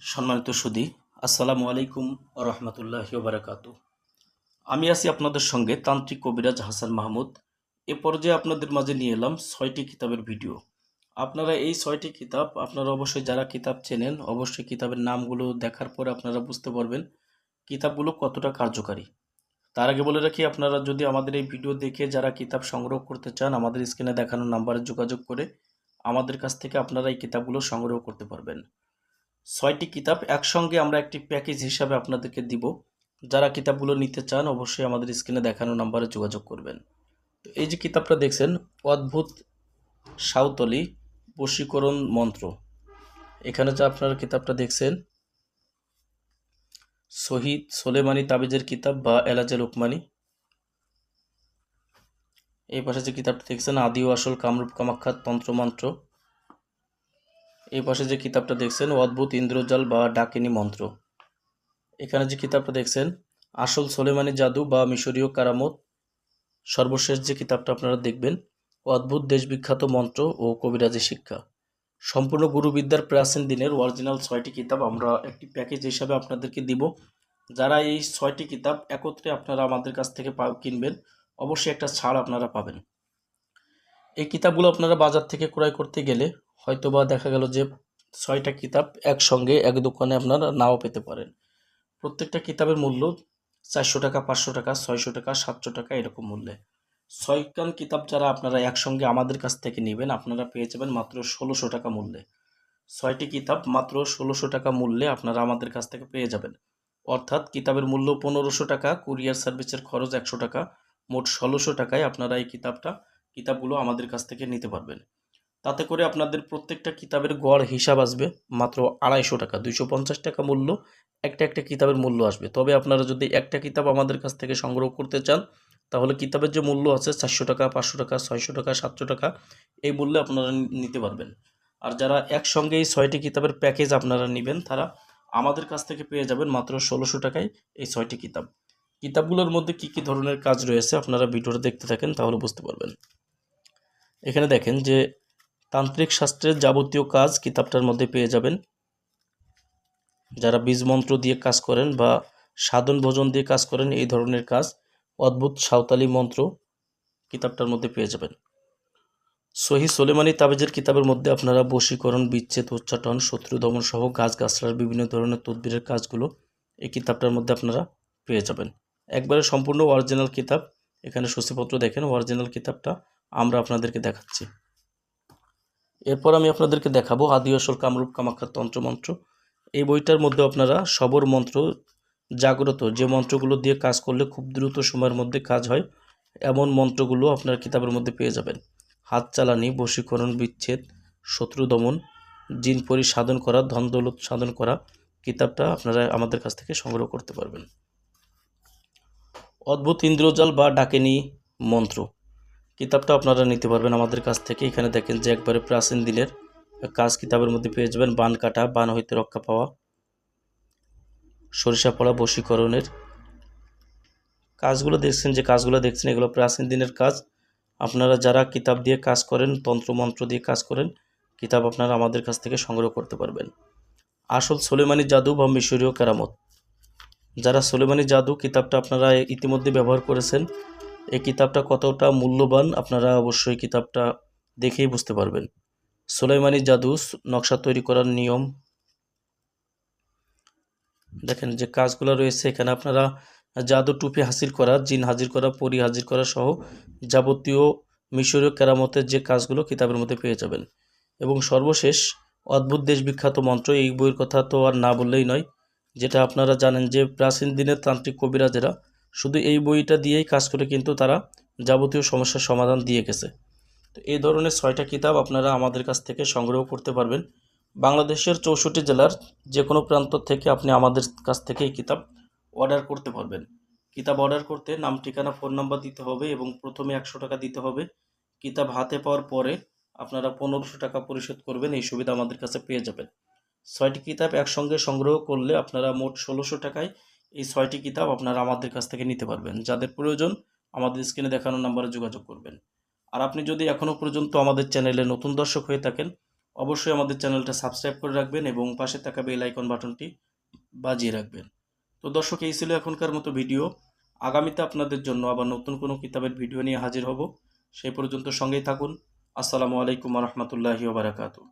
সম্মানিত সুদী, আসসালামু আলাইকুম রহমতুল্লাহ বারাকাত আমি আছি আপনাদের সঙ্গে তান্ত্রিক কবিরাজ হাসান মাহমুদ। এ পর্যায়ে আপনাদের মাঝে নিয়ে এলাম ছয়টি কিতাবের ভিডিও। আপনারা এই ছয়টি কিতাব, আপনারা অবশ্যই যারা কিতাব চেনেন, অবশ্যই কিতাবের নামগুলো দেখার পরে আপনারা বুঝতে পারবেন কিতাবগুলো কতটা কার্যকারী। তার আগে বলে রাখি, আপনারা যদি আমাদের এই ভিডিও দেখে যারা কিতাব সংগ্রহ করতে চান, আমাদের স্ক্রিনে দেখানো নাম্বারে যোগাযোগ করে আমাদের কাছ থেকে আপনারা এই কিতাবগুলো সংগ্রহ করতে পারবেন। ছয়টি কিতাব একসঙ্গে আমরা একটি প্যাকেজ হিসাবে আপনাদেরকে দিব। যারা কিতাবগুলো নিতে চান, অবশ্যই আমাদের স্ক্রিনে দেখানো নাম্বারে যোগাযোগ করবেন। তো এই যে কিতাবটা দেখছেন, অদ্ভুত সাঁওতলি বশীকরণ মন্ত্র। এখানে যে আপনারা কিতাবটা দেখছেন, শহীদ সোলেমানি তাবিজের কিতাব বা এলাজে লোকমানি। এই পাশে যে কিতাবটা দেখছেন আদি ও আসল কামরূপ কামাখ্যার তন্ত্রমন্ত্র। এই পাশে যে কিতাবটা দেখছেন, অদ্ভুত ইন্দ্রজাল বা ডাকিনী মন্ত্র। এখানে যে কিতাবটা দেখছেন, আসল সোলেমানি জাদু বা মিশরীয় কারামত, সর্বশেষ যে কিতাবটা আপনারা দেখবেন, অদ্ভুত দেশবিখ্যাত মন্ত্র ও কবিরাজি শিক্ষা। সম্পূর্ণ গুরুবিদ্যার প্রাচীন দিনের অরিজিনাল ছয়টি কিতাব আমরা একটি প্যাকেজ হিসাবে আপনাদেরকে দিব। যারা এই ছয়টি কিতাব একত্রে আপনারা আমাদের কাছ থেকে কিনবেন, অবশ্যই একটা ছাড় আপনারা পাবেন। এই কিতাবগুলো আপনারা বাজার থেকে ক্রয় করতে গেলে হয়তোবা দেখা গেল যে ছয়টা কিতাব একসঙ্গে এক দোকানে আপনারা নাও পেতে পারেন। প্রত্যেকটা কিতাবের মূল্য চারশো টাকা, পাঁচশো টাকা, ছয়শো টাকা, সাতশো টাকা এরকম মূল্যে। ছয়খান কিতাব যারা আপনারা একসঙ্গে আমাদের কাছ থেকে নেবেন, আপনারা পেয়ে যাবেন মাত্র ষোলোশো টাকা মূল্যে। ছয়টি কিতাব মাত্র ষোলোশো টাকা মূল্যে আপনারা আমাদের কাছ থেকে পেয়ে যাবেন। অর্থাৎ কিতাবের মূল্য পনেরোশো টাকা, কুরিয়ার সার্ভিসের খরচ একশো টাকা, মোট ষোলোশো টাকায় আপনারা এই কিতাবটা, কিতাবগুলো আমাদের কাছ থেকে নিতে পারবেন। তাতে করে আপনাদের প্রত্যেকটা কিতাবের গড় হিসাব আসবে মাত্র আড়াইশো টাকা, দুইশো পঞ্চাশ টাকা মূল্য, একটা একটা কিতাবের মূল্য আসবে। তবে আপনারা যদি একটা কিতাব আমাদের কাছ থেকে সংগ্রহ করতে চান, তাহলে কিতাবের যে মূল্য আছে চারশো টাকা, পাঁচশো টাকা, ছয়শো টাকা, সাতশো টাকা, এই মূল্যে আপনারা নিতে পারবেন। আর যারা একসঙ্গে এই ছয়টি কিতাবের প্যাকেজ আপনারা নেবেন, তারা আমাদের কাছ থেকে পেয়ে যাবেন মাত্র ষোলোশো টাকায় এই ছয়টি কিতাব। কিতাবগুলোর মধ্যে কী কী ধরনের কাজ রয়েছে আপনারা ভিডিওটা দেখতে থাকেন, তাহলে বুঝতে পারবেন। এখানে দেখেন যে তান্ত্রিক শাস্ত্রের যাবতীয় কাজ কিতাবটার মধ্যে পেয়ে যাবেন। যারা বীজ মন্ত্র দিয়ে কাজ করেন বা সাধন ভোজন দিয়ে কাজ করেন, এই ধরনের কাজ, অদ্ভুত সাঁওতালি মন্ত্র কিতাবটার মধ্যে পেয়ে যাবেন। সহি সোলেমানি তাবেজের কিতাবের মধ্যে আপনারা বশীকরণ, বিচ্ছেদ, উচ্চাটন, শত্রু দমন সহ গাছ গাছলার বিভিন্ন ধরনের তদবিরের কাজগুলো এই কিতাবটার মধ্যে আপনারা পেয়ে যাবেন। একবারে সম্পূর্ণ অরিজিনাল কিতাব, এখানে সূচিপত্র দেখেন অরিজিনাল কিতাবটা আমরা আপনাদেরকে দেখাচ্ছি। এরপর আমি আপনাদেরকে দেখাবো আদি আসল কামরূপ কামাখ্যার তন্ত্রমন্ত্র এই বইটার মধ্যে আপনারা সবর মন্ত্র জাগ্রত, যে মন্ত্রগুলো দিয়ে কাজ করলে খুব দ্রুত সময়ের মধ্যে কাজ হয়, এমন মন্ত্রগুলো আপনার কিতাবের মধ্যে পেয়ে যাবেন। হাত চালানি, বশীকরণ, বিচ্ছেদ, শত্রু দমন, জিন পরি সাধন করা, ধন দৌলত সাধন করা কিতাবটা আপনারা আমাদের কাছ থেকে সংগ্রহ করতে পারবেন। অদ্ভুত ইন্দ্রজাল বা ডাকেনি মন্ত্র। কিতাবটা আপনারা নিতে পারবেন আমাদের কাছ থেকে। এখানে দেখেন যে একবারে প্রাচীন দিনের কাজ কিতাবের মধ্যে পেয়ে যাবেন। বান কাটা, বান হইতে রক্ষা পাওয়া, সরিষা পড়া, বশীকরণের কাজগুলো দেখছেন, যে কাজগুলো দেখছেন, এগুলো প্রাচীন দিনের কাজ। আপনারা যারা কিতাব দিয়ে কাজ করেন, তন্ত্রমন্ত্র দিয়ে কাজ করেন, কিতাব আপনারা আমাদের কাছ থেকে সংগ্রহ করতে পারবেন। আসল সোলেমানি জাদু বা মিশরীয় কেরামত। যারা সোলেমানি জাদু কিতাবটা আপনারা ইতিমধ্যে ব্যবহার করেছেন এই কিতাবটা কতটা মূল্যবান আপনারা অবশ্যই কিতাবটা দেখেই বুঝতে পারবেন। সোলেমানি জাদু নকশা তৈরি করার নিয়ম। দেখেন যে কাজগুলো রয়েছে, এখানে আপনারা জাদু টুপি হাসিল করা, জিন হাজির করা, পরি হাজির করা সহ যাবতীয় মিশরীয় কেরামতের যে কাজগুলো কিতাবের মধ্যে পেয়ে যাবেন। এবং সর্বশেষ অদ্ভুত দেশ বিখ্যাত মন্ত্র, এই বইয়ের কথা তো আর না বললেই নয়, যেটা আপনারা জানেন যে প্রাচীন দিনের তান্ত্রিক কবিরাজেরা শুধু এই বইটা দিয়েই কাজ করে কিন্তু তারা যাবতীয় সমস্যার সমাধান দিয়ে গেছে। তো এই ধরনের ছয়টা কিতাব আপনারা আমাদের কাছ থেকে সংগ্রহ করতে পারবেন। বাংলাদেশের চৌষট্টি জেলার যে কোনো প্রান্ত থেকে আপনি আমাদের কাছ থেকে এই কিতাব অর্ডার করতে পারবেন। কিতাব অর্ডার করতে নাম, ঠিকানা, ফোন নাম্বার দিতে হবে এবং প্রথমে একশো টাকা দিতে হবে। কিতাব হাতে পাওয়ার পরে আপনারা পনেরোশো টাকা পরিশোধ করবেন, এই সুবিধা আমাদের কাছে পেয়ে যাবেন। ছয়টি কিতাব একসঙ্গে সংগ্রহ করলে আপনারা মোট ষোলোশো টাকায় এই ছয়টি কিতাব আপনারা আমাদের কাছ থেকে নিতে পারবেন। যাদের প্রয়োজন আমাদের স্ক্রিনে দেখানো নাম্বারে যোগাযোগ করবেন। আর আপনি যদি এখনও পর্যন্ত আমাদের চ্যানেলে নতুন দর্শক হয়ে থাকেন, অবশ্যই আমাদের চ্যানেলটা সাবস্ক্রাইব করে রাখবেন এবং পাশে থাকা বেল আইকন বাটনটি বাজিয়ে রাখবেন। তো দর্শক, এই ছিল এখনকার মতো ভিডিও। আগামীতে আপনাদের জন্য আবার নতুন কোনো কিতাবের ভিডিও নিয়ে হাজির হব। সেই পর্যন্ত সঙ্গেই থাকুন। আসসালামু আলাইকুম রহমতুল্লাহি ওবরাকাতু